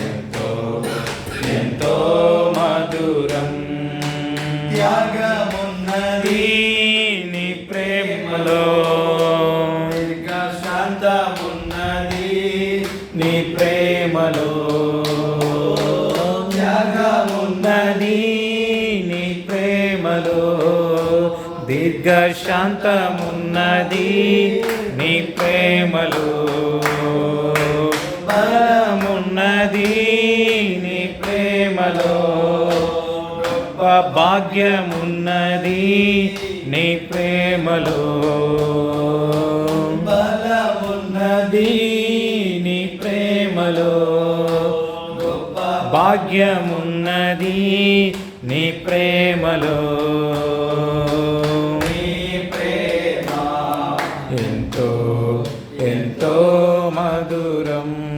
ఎంతో ఎంతో మధురం త్యాగమున్నది నీ ప్రేమలో. దీర్ఘ శాంతమున్నది నీ ప్రేమలో. త్యాగమున్నది నీ ప్రేమలో. దీర్ఘ శాంతమున్నది నీ ప్రేమలో. బలమున్నది నీ ప్రేమలో గొప్ప భాగ్యమున్నది నీ ప్రేమలో. బలమున్నది నీ ప్రేమలో గొప్ప భాగ్యమున్నది నీ ప్రేమలో. ఎంతో ఎంతో మధురం.